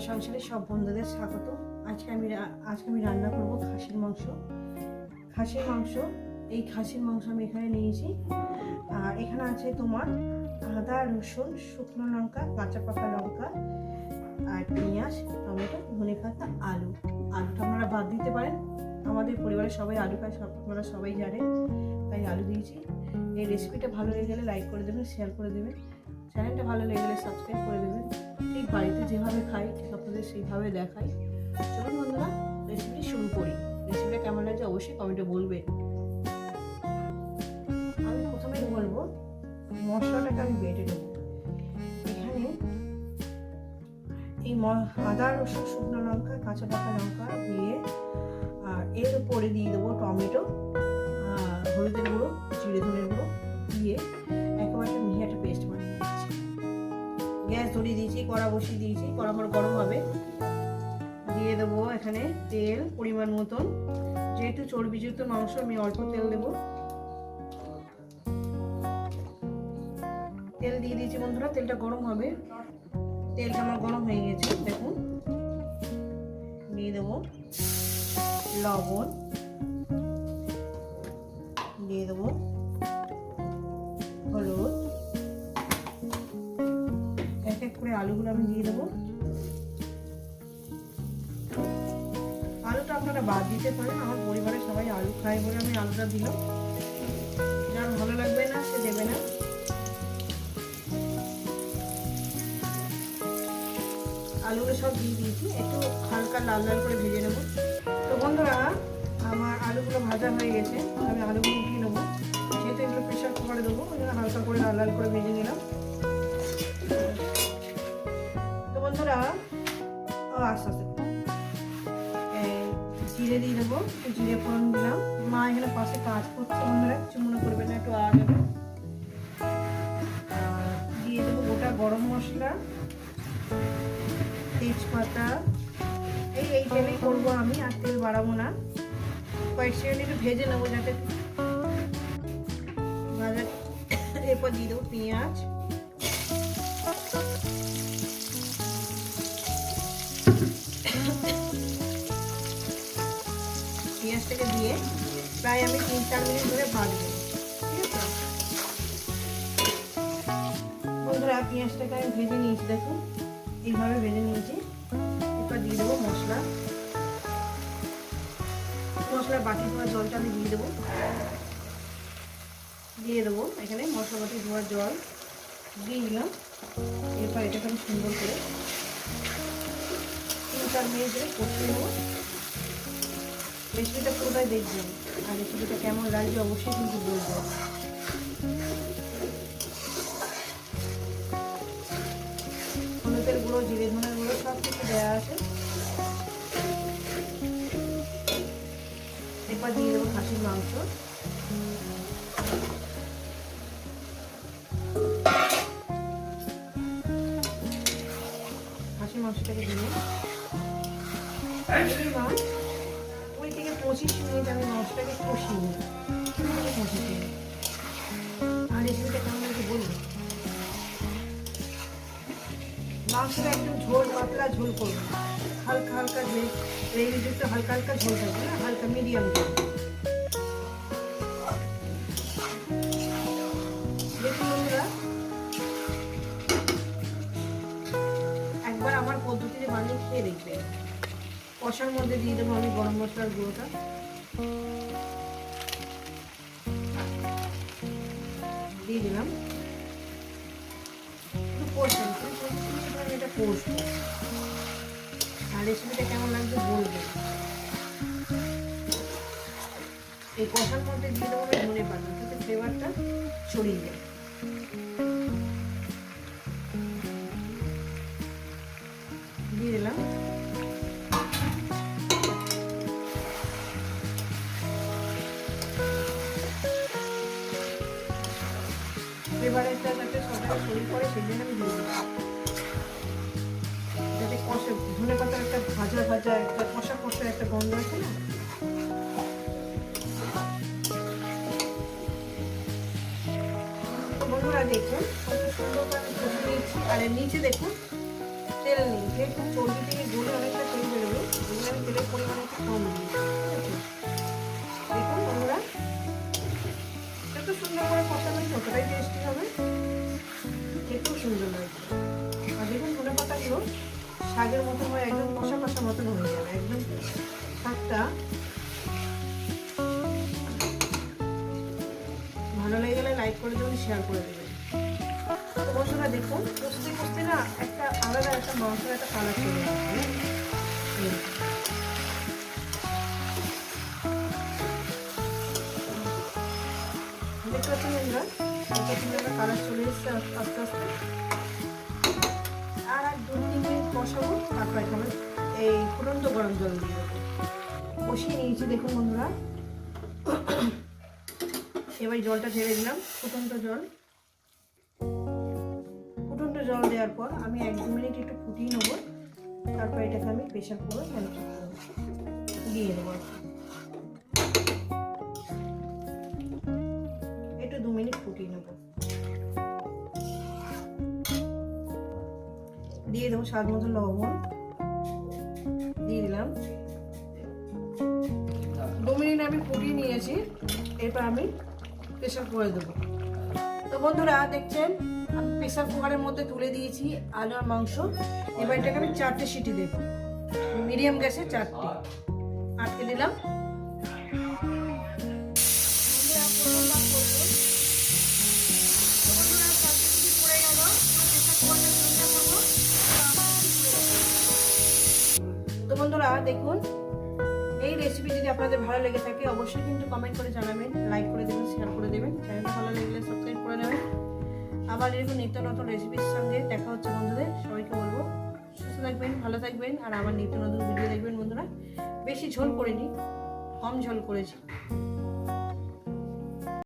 আমার সংসারে সব বন্ধুদের স্বাগত। আজকে আমি আজকে আমি রান্না করব খাসির মাংস। খাসির মাংস, এই খাসির মাংস আমি এখানে নিয়েছি। আর এখানে আছে তোমার আদা, রসুন, শুকনো লঙ্কা, কাঁচা পাকা লঙ্কা, আর পেঁয়াজ, টমেটো, ধনে পাতা, আলু। আলুটা আপনারা বাদ দিতে পারেন। আমাদের পরিবারের সবাই আলু খায়, সব আপনারা সবাই জানেন। তাই আলু দিয়েছি। এই রেসিপিটা ভালো লেগে গেলে লাইক করে দেবেন শেয়ার করে দেবেন। চ্যানেলটা ভালো লেগে গেলে সাবস্ক্রাইব করে দেবেন। ঠিক বাড়িতে যেভাবে খাই, ঠিক আপনাদের সেইভাবে দেখাই। চলুন বন্ধুরা রেসিপি শুরু করি। রেসিপিটা কেমন লাগছে অবশ্যই কমেন্টে বলবেন। আমি প্রথমেই বলব, মশলাটাকে আমি বেটে নেব। এখানে এই আদা, রসুন, শুকনো লঙ্কা, কাঁচা পাকা লঙ্কা দিয়ে, আর এর উপরে দিয়ে দেবো টমেটো হলুদের গুঁড়ো, জিরে ধনের গুঁড়ো দিয়ে ধরিয়ে দিয়েছি, কড়া বসিয়ে দিয়েছি কড়া আমার গরম হবে। দিয়ে দেবো এখানে তেল পরিমাণ মতন। যেহেতু চর্বিযুক্ত মাংস, আমি অল্প তেল দেবো। তেল দিয়ে দিয়েছি বন্ধুরা, তেলটা গরম হবে। তেলটা আমার গরম হয়ে গেছে, দেখুন। দিয়ে দেবো লবণ। দিয়ে দেবো আলুগুলো আমি দিয়ে দেবো। আলুটা আপনারা বাদ দিতে পারেন, আমার পরিবারের সবাই আলু খায় বলে আমি আলুটা দিলাম। যার ভালো লাগবে না, সে দেবে না। আলুগুলো সব দিয়ে দিয়েছি, একটু হালকা লাল লাল করে ভেজে নেব। তো বন্ধুরা, আমার আলুগুলো ভাজা হয়ে গেছে, আমি আলুগুলো উঠিয়ে নেব। যেহেতু এগুলো প্রেশার কুকারে দেবো হালকা করে লাল লাল করে ভেজে নিলাম। বন্ধুরা, ও, আস্তে আস্তে। জিরে দিয়ে দেবো জিরে ফোড়ন দিলাম। মা এখানে পাশে কাজ করছে, বন্ধুরা, কিছু মনে করবে না, একটু হবে। দিয়ে দেবো গোটা গরম মশলা, তেজপাতা। এই এই তেলেই করব আমি, আর তেল বাড়াবো না। কয়েক সেকেন্ড একটু ভেজে নেব যাতে। ভাজা এরপর দিয়ে দেবো পেঁয়াজ। চার মিনিট ধরে ভাজবো ঠিক আছে? বন্ধুরা, পেঁয়াজটাকে আমি ভেজে নিয়েছি, দেখুন। এইভাবে ভেজে নিয়েছি। এরপর দিয়ে দেবো মশলা। মশলার বাটি ধোয়া জলটা আমি দিয়ে দেবো। দিয়ে দেবো এখানে মশলা বাটি ধোয়ার জল। দিয়ে দিলাম। এরপর এটাকে আমি সুন্দর করে তিন চার মিনিট ধরে কষিয়ে নেব। রেসিপিটা পুরোটাই দেখবেন। আর রেসিপিটা কেমন লাগবে অবশ্যই কিন্তু বলবেন। হলুদের গুঁড়ো, জিরে গুঁড়ো সব কিছু দেওয়া আছে। দিয়ে মাংস। খাসির মাংসটাকে দিয়ে কুড়ি থেকে পঁচিশ মিনিট আমি মাংসটাকে কষিয়ে পঁচিশ মিনিট আর রেসিপিটা কেমন লাগে বলব? মাংসটা একটু ঝোল, পাতলা ঝোল করব। হালকা হালকা যে গ্রেভিযুক্ত হালকা হালকা ঝোল থাকবে না? হালকা মিডিয়াম দেখুন বন্ধুরা, একবার আমার পদ্ধতিতে বানিয়ে খেয়ে দেখবে কষার মধ্যে দিয়ে দেবো আমি গরম মশলার গুঁড়োটা। দিয়ে দিলাম। একটু কষবেন আমি এটা কষবো। আর রেসিপিটা কেমন লাগবে বলবেন এই কষার মধ্যে দিয়ে দেবো ধনে পাতা যাতে ফ্লেভারটা ছড়িয়ে যায়। ফ্লেভারেরটা যাতে সবাই শরীর যাতে কষে, ধনে একটা ভাজা ভাজা একটা কষা কষা একটা গন্ধ আছে না? বন্ধুরা দেখুন আর নিচে দেখুন, তেল নেই। যেহেতু চর্বি থেকে গলে অনেকটা তেল বেরোবে এগুলো আমি তেলের পরিমাণ একটু কম দিই দেখুন বন্ধুরা যত সুন্দর করে টেস্টি শাকের মতন হয়ে একদম কষা কষা মতন হয়ে যাবে, একদম শাকটা ভালো লেগে গেলে লাইক করে দেবেন শেয়ার করে দেবেন। মশলা দেখুন কষতে কষতে না, একটা আলাদা একটা মাংসের একটা কালার চলে আসবে। দেখতে পাচ্ছেন একটা কালার চলে এসছে আস্তে আস্তে। বসাবো, তারপর এখানে এই ফুটন্ত গরম জল দিয়ে দেবো। বসিয়ে নিয়েছি, দেখুন বন্ধুরা। এবার জলটা ঢেলে দিলাম, ফুটন্ত জল। ফুটন্ত জল দেওয়ার পর আমি এক দু মিনিট একটু ফুটিয়ে নেব, তারপর এটাকে আমি প্রেশার করে দিয়ে দেবো একটু দু মিনিট ফুটিয়ে নেব। দিয়ে দেবো স্বাদ মতো লবণ। দিয়ে দিলাম। দু মিনিট আমি ফুটিয়ে নিয়েছি। এরপর আমি প্রেশার কুকারে দেবো। তো বন্ধুরা, দেখছেন? আমি প্রেশার কুকারের মধ্যে তুলে দিয়েছি আলু আর মাংস। এবার এটাকে আমি চারটে সিটি দেবো। মিডিয়াম গ্যাসে চারটে। আটকে দিলাম। বন্ধুরা, দেখুন, এই রেসিপি যদি আপনাদের ভালো লেগে থাকে, অবশ্যই কিন্তু কমেন্ট করে জানাবেন লাইক করে দেবেন শেয়ার করে দেবেন চ্যানেলটা ভালো লাগলে সাবস্ক্রাইব করে নেবেন। আবার এরকম নিত্য নতুন রেসিপির সঙ্গে দেখা হচ্ছে বন্ধুদের, সবাইকে বলব, সুস্থ থাকবেন, ভালো থাকবেন, আর আবার নিত্য নতুন ভিডিও দেখবেন বন্ধুরা। বেশি ঝোল করিনি, কম ঝোল করেছি।